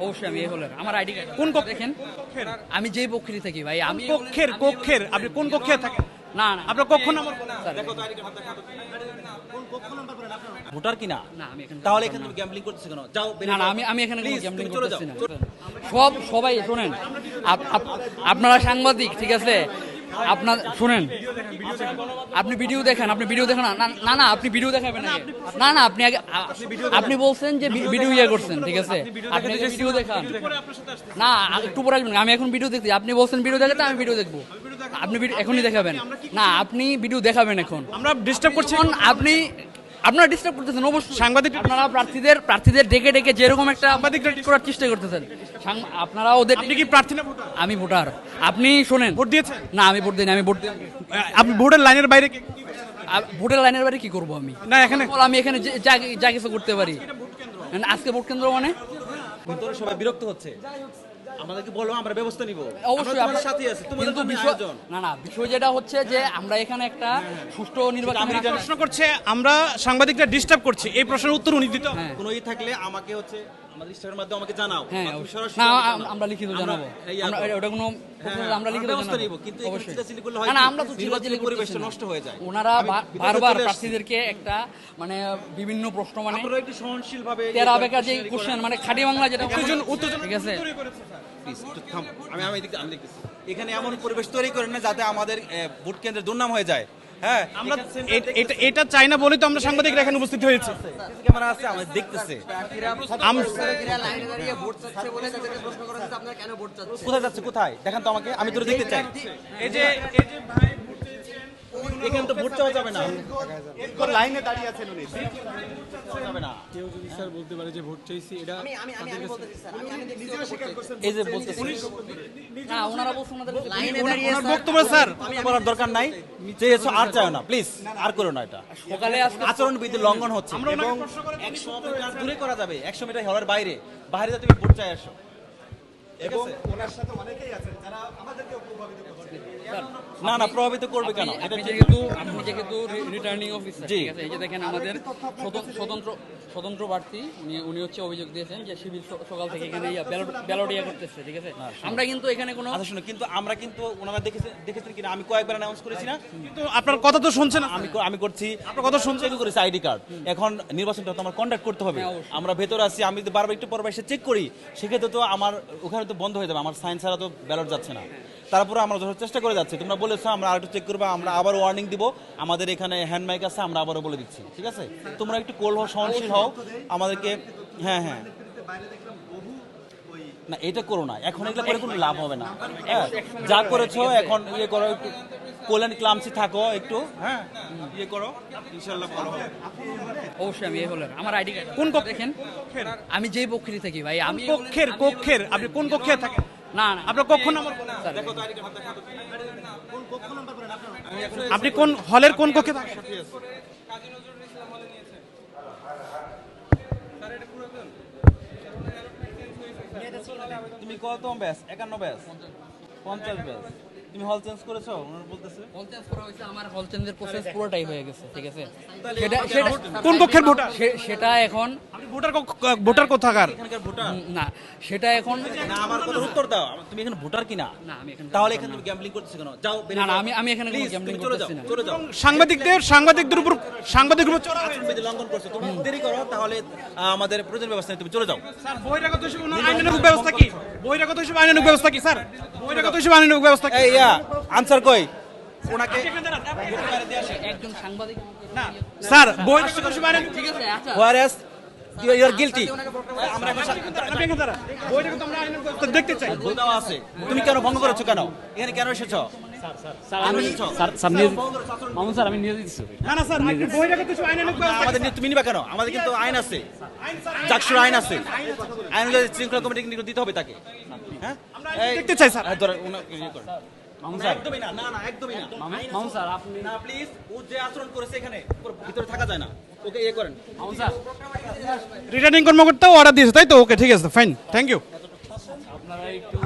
অবশ্যই আমি এই হলেন আমার আইডি কার্ড। কোন কক্ষ- দেখেন আমি যেই পক্ষেরই থাকি ভাই আমি কক্ষের কক্ষের? আপনি কোন কক্ষে থাকেন? না না। আপনার কক্ষ নম্বর ভোটার কিনা? না আমি তাহলে এখানে তুমি গ্যাম্বলিং করতেছো কেন? যাও না না আমি আমি এখানে কোনো গ্যাম্বলিং করতেছি না। সব সবাই শুনেন। আপ- আপ- আপনারা সাংবাদিক ঠিক আছে? আপনার শুনেন। আপনি ভিডিও দেখেন আপনি ভিডিও দেখেন না না- আপনি ভিডিও দেখাবেন না না আপনি আগে আপনি বলছেন যে ভিডিও ইয়ে করছেন ঠিক আছে? আপনি ভিডিও দেখান। না একটু পরে আসবেন আমি এখন ভিডিও দেখছি। আপনি বলছেন ভিডিও দেখাতে আমি ভিডিও দেখব। আপনি এখনই দেখাবেন। না আপনি ভিডিও দেখাবেন এখন। আমরা ডিস্টার্ব করছি। এখন আপনি আপনারা ডিস্টার্ব করতেছেন অবশ্যই। সাংবাদিক আপনারা প্রার্থীদের প্রার্থীদের ডেকে ডেকে যেরকম একটা সাংবাদিকরা করার চেষ্টা করতেছেন। আপনারা ওদের আপনি কি প্রার্থী না ভোটার? আমি ভোটার। আপনি শোনেন। ভোট দিয়েছেন? না আমি ভোট দিই আমি ভোট দিই আপনি ভোটের লাইনের বাইরে কি- ভোটের লাইনের বাড়ি কি করব আমি? না এখানে বল, আমি এখানে যা কিছু করতে পারি। আজকে ভোট কেন্দ্র মানে? ভিতরে সবাই বিরক্ত হচ্ছে। আমাদেরকে বলো আমরা ব্যবস্থা নিব অবশ্যই আমরা আপনার- সাথে আছি তোমাদের কিন্তু বিষয় না না বিষয় যেটা হচ্ছে যে আমরা এখানে একটা সুষ্ঠু নির্বাচন আমি প্রশ্ন করছে আমরা সাংবাদিকরা ডিস্টার্ব করছি এই প্রশ্নের উত্তর উনি দিতে হবে। হ্যাঁ। কোনো ই থাকলে আমাকে হচ্ছে আমাদের স্টারের মাধ্যমে আমাকে জানাও। হ্যাঁ বা তুমি অবশ্যই। সরাসরি না আমাকে আম- জানাও। আমরা লিখিত জানাব। এই আমরা আর- ওটা কোনো হ্যাঁ, আমরা লিখিত জানাব। কিন্তু চিল্লাচিল্লি করলে হয় না না আমরা তো চিল্লাচিল্লি পরিবেশটা নষ্ট হয়ে যায়। ওনারা আমি বা- ভিতরে বারবার প্রার্থীদেরকে একটা মানে বিভিন্ন প্রশ্ন মানে আপনারা একটু সহনশীল ভাবে তেরা বেকার যে কোশ্চেন মানে খাঁটি বাংলা যেটা উত্তেজন- উত্তেজনা ঠিক আছে? Please, একটু থামো। আমি আমি আমি দেখতেছি। এখানে এমন পরিবেশ তৈরি করেন না যাতে আমাদের ভোট কেন্দ্রের দুর্নাম হয়ে যায়। হ্যাঁ আমরা এটা এটা চাই না বলেই তো আমরা সাংবাদিকরা এখানে উপস্থিত হয়েছে। ক্যামেরা আছে আমরা দেখতেছে। কোথায় যাচ্ছে? কোথায়? দেখান তো আমাকে আমি তোর দেখতে চাই। এই যে এখানে তো ভোট চাওয়া যাবে না। লাইনে দাঁড়িয়ে আছেন উনি। যাবে না কেউ যদি স্যার বলতে পারে যে ভোট চাইছি এটা এই যে বলতেছি না ওনারা বলছেন ওনাদের ওনার বক্তব্য স্যার বলার দরকার নাই। যে আর চাও না প্লিজ আর করো না এটা। সকালে আজকে আচরণ বিধি লঙ্ঘন হচ্ছে। এবং মিটার দূরে করা যাবে একশো মিটার হওয়ার বাইরে। বাইরে তুমি ভোট চাই আসো। এবং না না প্রভাবিত করবে কেন? এটা যেহেতু আপনি যেহেতু রিটার্নিং অফিসার ঠিক আছে? এই যে দেখেন আমাদের স্বতন্ত্র- স্বতন্ত্র প্রার্থী উনি উনি হচ্ছে অভিযোগ দিয়েছেন যে শিবির সকাল থেকে এখানে ব্যালট ইয়া করতেছে ঠিক আছে? আমরা কিন্তু এখানে কোনো আচ্ছা শুনো কিন্তু আমরা কিন্তু ওনারা দেখেছেন দেখেছেন কিনা? আমি কয়েকবার অ্যানাউন্স করেছি না। কিন্তু আপনার কথা তো শুনছেন আমি আমি করছি আপনার কথা শুনছে। কি করেছি আইডি কার্ড। এখন নির্বাচনটা তো আমার কন্ট্যাক্ট করতে হবে। হ্যাঁ, আমরা ভেতরে আছি আমি যদি বারবার একটু পর এসে চেক করি। সেক্ষেত্রে তো আমার ওখানে তো বন্ধ হয়ে যাবে। আমার সাইন ছাড়া তো ব্যালট যাচ্ছে না। তারপরে আমরা যখন চেষ্টা করে যাচ্ছি। তোমরা বলেছ আমরা আর একটু চেক করব আমরা আবার ওয়ার্নিং দিব। আমাদের এখানে হ্যান্ড মাইক আছে আমরা আবারও বলে দিচ্ছি ঠিক আছে? তোমরা একটু কোল হও সহনশীল হও। আমাদেরকে হ্যাঁ হ্যাঁ। না এটা করো না। এখন এগুলো করে কোনো লাভ হবে না। হ্যাঁ যা করেছ এখন ইয়ে করো একটু কোলেন ক্লামসি থাকো একটু হ্যাঁ? ইয়ে করো ইনশাল্লাহ ভালো হবে। অবশ্যই আমি এই হলের। আমার আইডি কোন কক্ষ- দেখেন আমি যেই পক্ষেরই থাকি ভাই আমি কক্ষের কক্ষের আপনি কোন কক্ষে থাকেন? না না। আপনার কক্ষ নাম্বার স্যার, আপনি কোন হলের কোন কক্ষে থাকেন? তুমি কত ব্যাস? একান্ন ব্যাস? পঞ্চাশ ব্যাস। তুমি হল চেঞ্জ করেছ? ওনার বলতেছে। হলচেঞ্জ করা হয়েছে আমার হলচেঞ্জের প্রসেস পুরোটাই হয়ে গেছে ঠিক আছে? সেটা সেটা কোন কক্ষের ভোটার সেটা এখন আপনি ভোটার ভোটার কোথাকার? এখানকার ভোটার না সেটা এখন না আমার কথা উত্তর দাও। তুমি এখানে ভোটার কিনা? না আমি এখানে তাহলে এখানে তুমি গ্যাম্বলিং করতেছো কেন? যাও না না আমি আমি এখানে গ্যাম্বলিং করতেছি না। চলে যাও। সাংবাদিকদের সাংবাদিকদের উপর সাংবাদিকদের উপর চড়া আচরণ বিধি লঙ্ঘন করছ। তুমি দেরি করো তাহলে আমাদের প্রয়োজন ব্যবস্থা তুমি চলে যাও। স্যার বহিরাগত হিসেবে আইনানুগ ব্যবস্থা কি? বহিরাগত হিসেবে আইনানুগ ব্যবস্থা কি স্যার? বহিরাগত হিসেবে আইনানুগ ব্যবস্থা কি? ইয়া আনসার কই? ওনাকে একজন সাংবাদিক স্যার বহিরাগত ঠিক আছে আচ্ছা। ইউ আর গিলটি আমরা দেখতে চাই। আছে। তুমি কেন ভঙ্গ করেছ কেন? এখানে কেন এসেছ? আমাদের তুমি নিবা কেন? আমাদের কিন্তু আইন আছে। চাকসুর আইন আছে। আইন শৃঙ্খলা কমিটি কিন্তু দিতে হবে তাকে। হ্যাঁ? দেখতে চাই স্যার এই ধরো, ওনা- করো। মামুন না, স্যার। একদমই না না না একদমই না। মামুন স্যার আপনি না প্লিজ ও যে আচরণ করেছে এখানে ভিতরে থাকা যায় না। ওকে ইয়ে করেন। মামুন স্যার। রিটার্নিং কর্মকর্তাও অর্ডার দিয়েছে তাই তো? ওকে ঠিক আছে ফাইন থ্যাংক ইউ আপনারা একটু